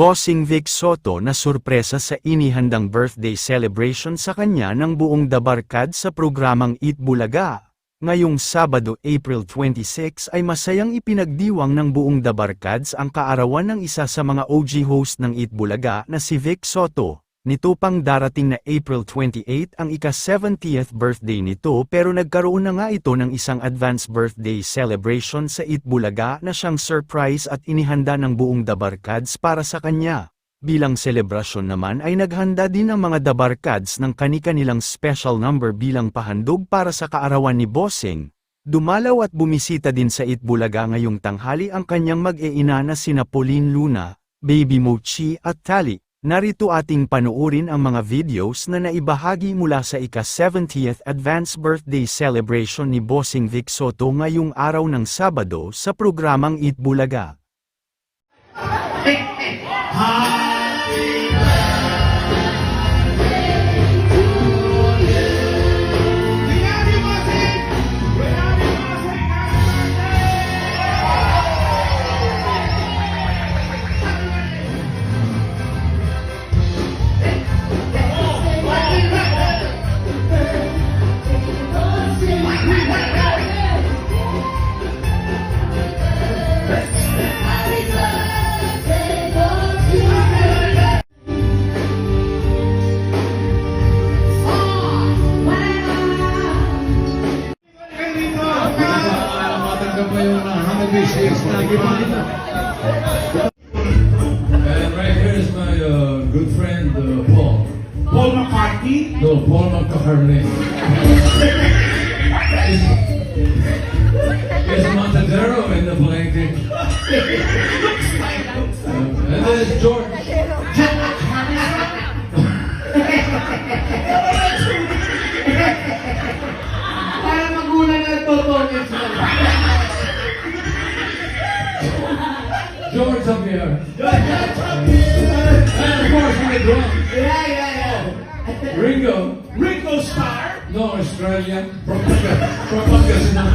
Bossing Vic Soto na sorpresa sa inihandang birthday celebration sa kanya ng buong Dabarkad sa programang Eat Bulaga. Ngayong Sabado, April 26 ay masayang ipinagdiwang ng buong Dabarkads ang kaarawan ng isa sa mga OG host ng Eat Bulaga na si Vic Soto. Nito pang darating na April 28 ang ika-70th birthday nito pero nagkaroon na nga ito ng isang advance birthday celebration sa Eat Bulaga na siyang surprise at inihanda ng buong Dabarkads para sa kanya. Bilang selebrasyon naman ay naghanda din ang mga Dabarkads ng kani-kanilang special number bilang pahandog para sa kaarawan ni Bossing. Dumalaw at bumisita din sa Eat Bulaga ngayong tanghali ang kanyang mag-eina na sina Pauline Luna, Baby Mochi at Tali. Narito ating panuorin ang mga videos na naibahagi mula sa ika-70th advance birthday celebration ni Bossing Vic Soto ngayong araw ng Sabado sa programang Eat Bulaga. Matanggap McCartney. There's Montadero in the blanket. And there's George. Para magulang na totonin sila. George up here. And of course, we get drunk. Yeah, yeah, yeah. Ringo. Ringo Starr? No, Australian. From from Pangasinan.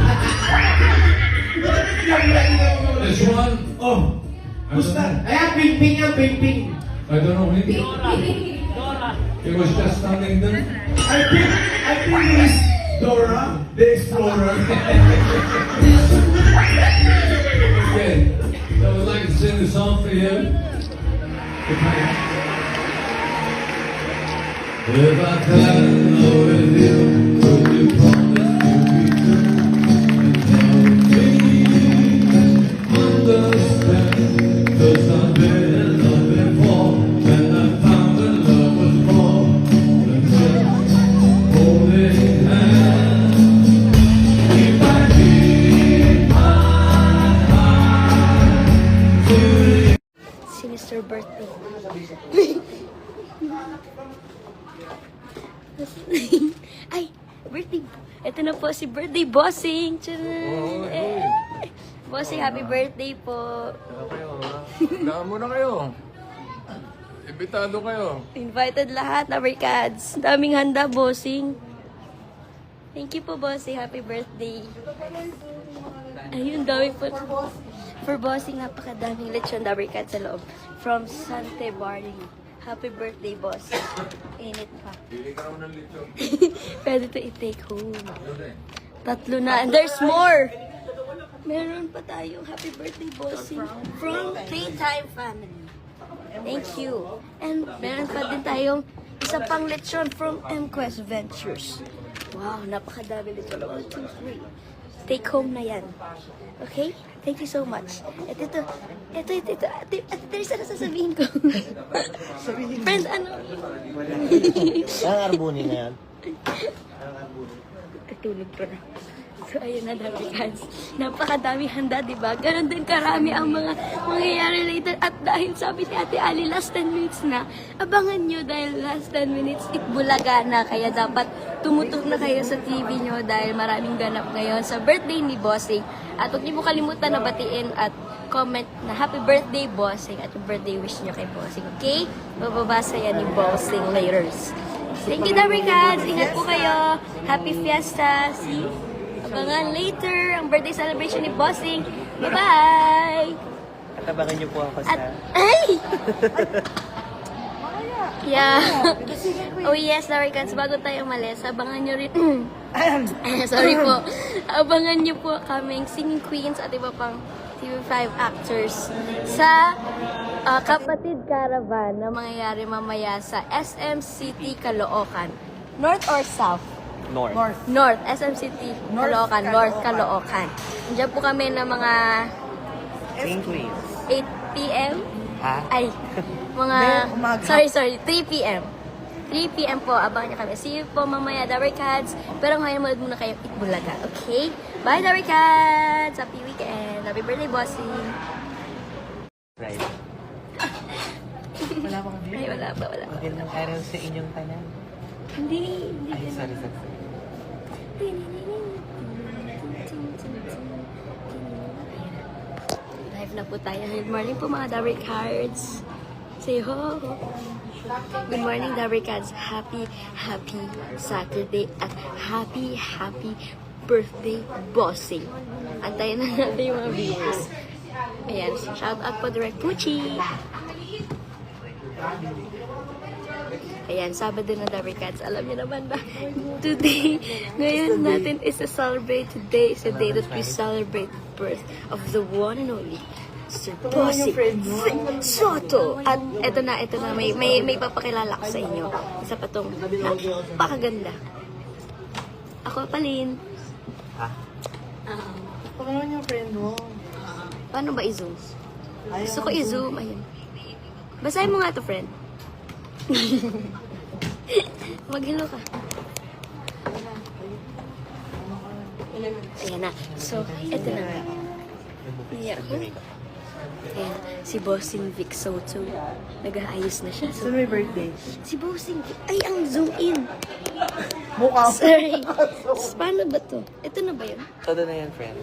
This one. Oh, Gusta. Ayan, ping-ping yan, ping-ping. I don't know him. It was just standing there. I think, I think he's Dora, the Explorer. Okay. I would like to sing a song for you. If I could know with you, would you promise to be true? And help me understand. 'Cause I've been in love before, and I found that love was more than just holding hands. If I keep my heart to you. si Mr. Birthday. Ay, birthday. Ito na po si birthday bossing. Tcharan! Eh. Bossing, happy birthday po. Daan muna kayo. Imbitado kayo. Invited lahat, Americans. Daming handa, bossing. Thank you po, bossing. Happy birthday. Ayun, dami po. For bossing, napakadaming lechon Dabarkat sa loob. From Sante Barring. Happy birthday, boss. Init pa. Pwede to i-take home. Tatlo na. And there's more! Meron pa tayong happy birthday bossing from Playtime Family. Thank you. And meron pa din tayong isa pang lechon from MQuest Ventures. Wow, napakadami lechon. One, two, three. Take home na yan. Okay? Thank you so much. Ito, ito. Ito, ito, ito. Ate, ate Teresa, na sasabihin ko. Friend, ano? Ang arbuni na yan. Katulog ko na. So, ayun na, dami guys. Napakadami handa, di ba? Ganon din karami ang mga mangyayari later. At dahil sabi ni Ate Ali, last 10 minutes na, abangan nyo dahil last 10 minutes, itbulaga na. Kaya dapat tumutok na kayo sa TV nyo dahil maraming ganap ngayon sa birthday ni Bossing. At huwag niyo mo kalimutan na batiin at comment na happy birthday, Bossing. At yung birthday wish nyo kay Bossing, okay? Mababasa yan ni Bossing later. Thank you, Dabricans! Ingat po kayo! Happy Fiesta! See? Abangan later ang birthday celebration ni Bossing. Bye-bye! Tabangan niyo po ako At, sa... ay! Yeah. oh yes, Larry Cats, bago tayo umalis, abangan nyo rin, sorry po, abangan nyo po kaming singing queens at iba pang TV5 actors sa ah, Kapatid Caravan na mangyayari mamaya sa SM City, Caloocan. North or South? North. North, SM City, Caloocan, North Caloocan. Diyan po kami ng mga Queens. 8 p.m. Ha? Ay, mga... Sorry, sorry. 3 p.m. 3 p.m. po. Abangan niyo kami. See you po mamaya, Darry Cats. Pero ngayon, manood muna kayo Itbulaga. Okay? Bye, Darry Cats! Happy weekend! Happy birthday, bossing! Right. Wala view? Ay, wala pa, wala pa. Magandang araw sa inyong tanan. Hindi, hindi. Ay, sorry, sorry. sorry. Live na po tayo. Good morning po mga Darry Cards. Say ho! Good morning, Darry Cards. Happy, happy Saturday at happy, happy birthday bossing. Antayin na natin yung mga viewers. Ayan, shout out po Direct Pucci. Ayan, Sabado na Darry Cats. Alam niyo naman ba, today, ngayon natin is to celebrate. Today is the day that we celebrate the birth of the one and only Sir Bossy Soto. At eto na, eto na, may, may, may papakilala ko sa inyo. Isa pa tong napakaganda. Ako, Palin. Ha? Ako naman yung friend mo. Paano ba i-zoom? Gusto ko i-zoom. Ayun. Basahin mo nga to, friend. Mag-hello ka. Ayan na. So, eto na nga. Ko. Ayan, si Bossing Vic Soto. Nag-aayos na siya. So, may birthday? si Bossing Vic. Ay, ang zoom in. Mukha Sorry. Paano ba to? Ito na ba yun? Todo na yan, friend.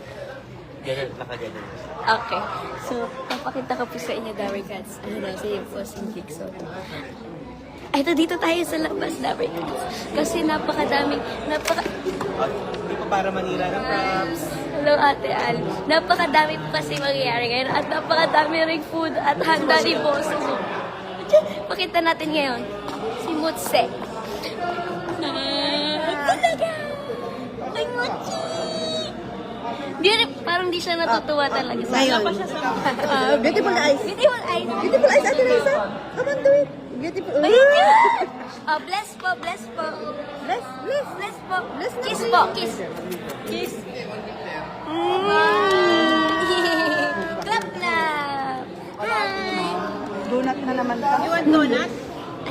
Ganun, nakaganon. Okay. So, papakita ko po sa inyo, Darry Cats. Ano na, si Bossing Soto. Ito, dito tayo sa labas, Darry Cats. Kasi napakadaming, napaka... Oh, Hindi pa para manira ng props. Hello, Ate Al. Napakadami po kasi mangyayari ngayon at napakadami ring food at handa ni Boss. Pakita natin ngayon. Si Mutse. Ah, talaga! Ay, Mutse! Di, parang di siya natutuwa talaga. Ngayon. Uh, Beautiful eyes. Beautiful eyes. Beautiful eyes, Ate Lisa. Come on, do it. Beautiful. Ayun! Oh, bless po, bless po. Bless, bless. Bless po. Bless na Kiss po yun. kiss. Kiss. Mm. clap, clap. Hi. Donut na naman ka. You want donut?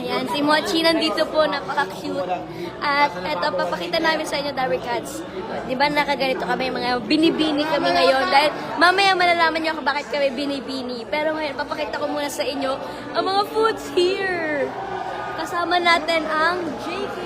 Ayan, si Mochi nandito po, napaka-cute. At eto, papakita namin sa inyo, Darry Cats. Di ba nakaganito kami, mga binibini kami ngayon. Dahil mamaya malalaman nyo kung bakit kami binibini. Pero ngayon, papakita ko muna sa inyo ang mga foods here. Kasama natin ang JK